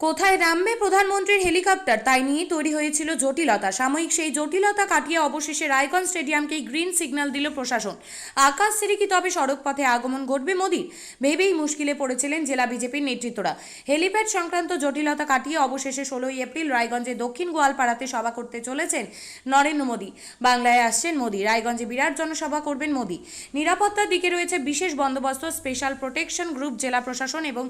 কোথায় নামবে প্রধানমন্ত্রীর হেলিকপ্টার? তাই নিয়ে তৈরি হয়েছিল জটিলতা। সাময়িক সেই জটিলতা কাটিয়ে অবশেষে রায়গঞ্জ স্টেডিয়ামকেই গ্রিন সিগন্যাল দিল প্রশাসন। আকাশ ছেড়ে কি তবে সড়কপথে আগমন ঘটবে মোদির। ভেবেই মুশকিলে পড়েছিলেন জেলা বিজেপির নেতৃত্বরা। হেলিপ্যাড সংক্রান্ত জটিলতা কাটিয়ে অবশেষে ষোলোই এপ্রিল রায়গঞ্জে দক্ষিণ গোয়ালপাড়াতে সভা করতে চলেছেন নরেন্দ্র মোদী। বাংলায় আসছেন মোদী। রায়গঞ্জে বিরাট জনসভা করবেন মোদী। নিরাপত্তার দিকে রয়েছে বিশেষ বন্দোবস্ত, স্পেশাল প্রোটেকশন গ্রুপ, জেলা প্রশাসন এবং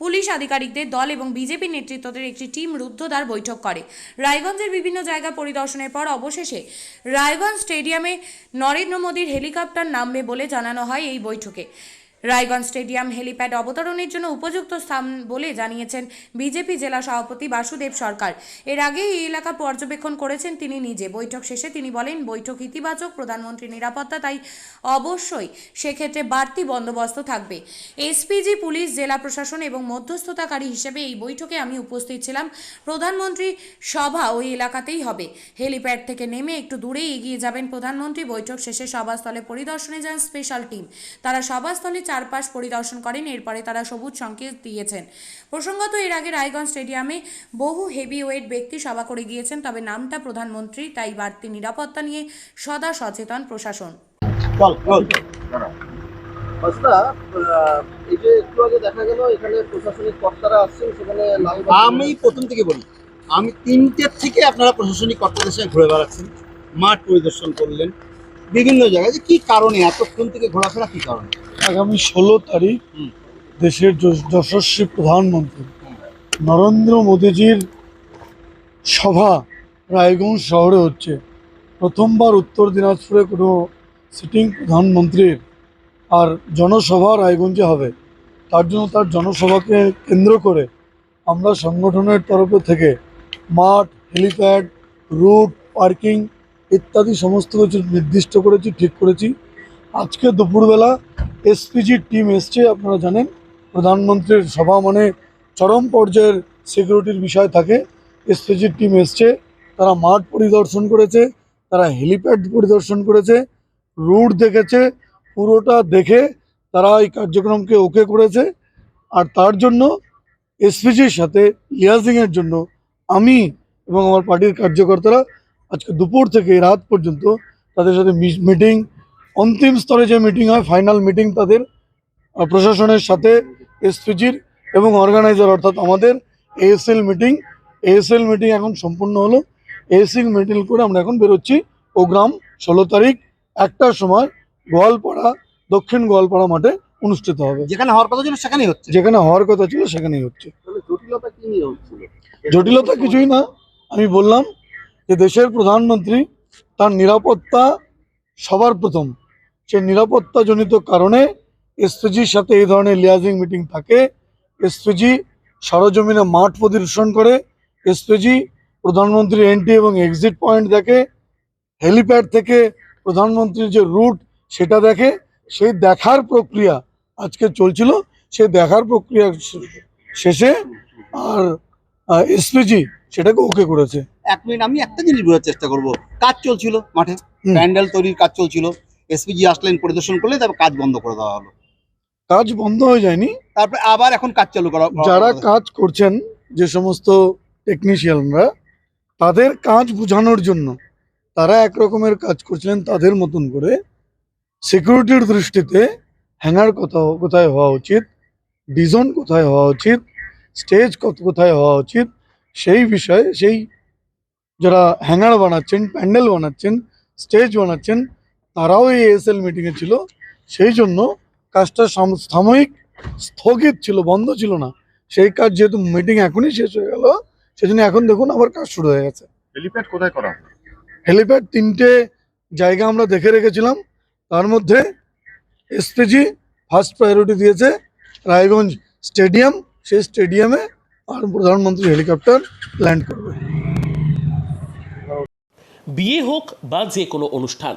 পুলিশ আধিকারিকদের দল এবং বিজেপি নেতৃত্বদের একটি টিম রুদ্ধদ্বার বৈঠক করে। রায়গঞ্জের বিভিন্ন জায়গা পরিদর্শনের পর অবশেষে রায়গঞ্জ স্টেডিয়ামে নরেন্দ্র মোদীর হেলিকপ্টার নামবে বলে জানানো হয় এই বৈঠকে। রায়গঞ্জ স্টেডিয়াম হেলিপ্যাড অবতরণের জন্য উপযুক্ত স্থান বলে জানিয়েছেন বিজেপি জেলা সভাপতি বাসুদেব সরকার। এর আগে এই এলাকা পর্যবেক্ষণ করেছেন তিনি নিজে। বৈঠক শেষে তিনি বলেন, বৈঠক ইতিবাচক, প্রধানমন্ত্রী নিরাপত্তা, তাই অবশ্যই সেক্ষেত্রে বাড়তি বন্দোবস্ত থাকবে। এসপিজি, পুলিশ, জেলা প্রশাসন এবং মধ্যস্থতাকারী হিসেবে এই বৈঠকে আমি উপস্থিত ছিলাম। প্রধানমন্ত্রী সভা ওই এলাকাতেই হবে। হেলিপ্যাড থেকে নেমে একটু দূরেই এগিয়ে যাবেন প্রধানমন্ত্রী। বৈঠক শেষে সভাস্থলে পরিদর্শনে যান স্পেশাল টিম। তারা সভাস্থলে চারপাশ পরিদর্শন করেন এরপরে তারা সবুজ সংকেত দিয়েছেন। প্রসঙ্গত এর আগে রায়গঞ্জ স্টেডিয়ামে বহু হেভি ওয়েট ব্যক্তি সভা করে গিয়েছেন তবে নামটা প্রধানমন্ত্রী তাই বাড়তি নিরাপত্তা নিয়ে সদা সচেতন প্রশাসন। বল বল। আচ্ছা আহ, এই যে একটু আগে দেখা গেল এখানে প্রশাসনিক কর্তারা আসছেন সেখানে লালবাগ আমি প্রথম থেকে বলি আমি তিনটের থেকে আপনারা প্রশাসনিক কর্তাদের সঙ্গে ঘুরে বেড়াচ্ছেন মাঠ পরিদর্শন করলেন বিভিন্ন জায়গায়। যে কি কারণে এতক্ষণ থেকে ঘোরাফেরা কি কারণে? আগামী ষোলো তারিখ দেশের যশস্বী প্রধানমন্ত্রী নরেন্দ্র মোদীজির সভা রায়গঞ্জ শহরে হচ্ছে। প্রথমবার উত্তর দিনাজপুরে কোনো সিটিং প্রধানমন্ত্রীর আর জনসভা রায়গঞ্জে হবে। তার জন্য তার জনসভাকে কেন্দ্র করে আমরা সংগঠনের তরফে থেকে মাঠ হেলিপ্যাড রুট পার্কিং ইত্যাদি সমস্ত কিছু নির্দিষ্ট করেছি ঠিক করেছি। আজকে দুপুরবেলা এসপিজির টিম এসছে, আপনারা জানেন। প্রধানমন্ত্রীর সভা মানে চরম পর্যায়ের সিকিউরিটির বিষয় থাকে। এসপিজির টিম এসছে, তারা মাঠ পরিদর্শন করেছে, তারা হেলিপ্যাড পরিদর্শন করেছে রুট দেখেছে, পুরোটা দেখে তারা এই কার্যক্রমকে ওকে করেছে। আর তার জন্য এসপিজির সাথে লিয়াজিংয়ের জন্য আমি এবং আমার পার্টির কার্যকর্তারা আজকে দুপুর থেকে রাত পর্যন্ত তাদের সাথে মিটিং অন্তিম স্তরে যে মিটিং হয় ফাইনাল মিটিং তাদের প্রশাসনের সাথে এসপিজির এবং অর্গানাইজার অর্থাৎ আমাদের এএসএল মিটিং এএসএল মিটিং এখন সম্পূর্ণ হলো। এএসএল মিটিং করে আমরা এখন বেরোচ্ছি প্রোগ্রাম ষোলো তারিখ একটার সময় গোয়ালপাড়া দক্ষিণ গোয়ালপাড়া মাঠে অনুষ্ঠিত হবে। যেখানে হওয়ার কথা ছিল সেখানেই হচ্ছে। যেখানে হওয়ার কথা ছিল সেখানেই হচ্ছে। তাহলে জটিলতা কি নিয়ে হচ্ছিল জটিলতা কিছুই না। আমি বললাম যে দেশের প্রধানমন্ত্রী তার নিরাপত্তা সবার প্রথম। সে নিরাপত্তাজনিত কারণে এসপিজির সাথে এই ধরনের লিয়াজিং মিটিং থাকে। এসপিজি সরজমিনে মাঠ পরিদর্শন করে। এসপিজি প্রধানমন্ত্রীর এন্ট্রি এবং এক্সিট পয়েন্ট দেখে। হেলিপ্যাড থেকে প্রধানমন্ত্রীর যে রুট সেটা দেখে। সেই দেখার প্রক্রিয়া আজকে চলছিল। সেই দেখার প্রক্রিয়া শেষে আর এসপিজি সেটাকে ওকে করেছে। এক মিনিট আমি একটা জিনিস বোঝার চেষ্টা করব। কাজ চলছিল মাঠে। প্যান্ডেল তৈরির কাজ চলছিল। এসপিজি আসলেন পরিদর্শন করলে তারপর কাজ বন্ধ করে দেওয়া হলো। কাজ বন্ধ হয়ে যায়নি। তারপরে আবার এখন কাজ চালু করা যারা কাজ করছেন যে সমস্ত টেকনিশিয়ানরা তাদের কাজ বোঝানোর জন্য তারা এক রকমের কাজ করছিলেন তাদের মতন করে। সিকিউরিটির দৃষ্টিতে হ্যাঙ্গার কোথাও কোথায় হওয়া উচিত ডিজন কোথায় হওয়া উচিত স্টেজ কত কোথায় হওয়া উচিত সেই বিষয়ে সেই যারা হ্যাঙ্গার বানাচ্ছেন প্যান্ডেল বানাচ্ছেন স্টেজ বানাচ্ছেন তারাও এই এএসএল মিটিংয়ে ছিল। সেই জন্য কাজটা সাম- সাময়িক স্থগিত ছিল বন্ধ ছিল না। সেই কাজ যেহেতু মিটিং এখনই শেষ হয়ে গেল সেজন্য এখন দেখুন আবার কাজ শুরু হয়ে গেছে। হেলিপ্যাড কোথায় করা? হেলিপ্যাড তিনটে জায়গা আমরা দেখে রেখেছিলাম। তার মধ্যে এসপিজি ফার্স্ট প্রায়োরিটি দিয়েছে রায়গঞ্জ স্টেডিয়াম। সেই স্টেডিয়ামে আর প্রধানমন্ত্রী হেলিকপ্টার ল্যান্ড করবে। বিয়ে হোক বা যে কোনো অনুষ্ঠান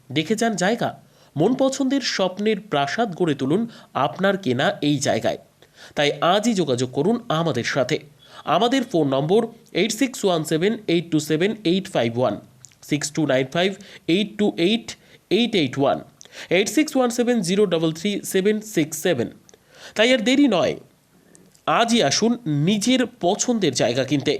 দেখে যান জায়গা। মন পছন্দের স্বপ্নের প্রাসাদ গড়ে তুলুন আপনার কেনা এই জায়গায়। তাই আজই যোগাযোগ করুন আমাদের সাথে। আমাদের phone number eight six one seven eight two seven eight five one six two nine five eight two eight eight eight one eight six one seven zero double three seven six seven তাই আর দেরি নয়, আজই আসুন নিজের পছন্দের জায়গা কিনতে।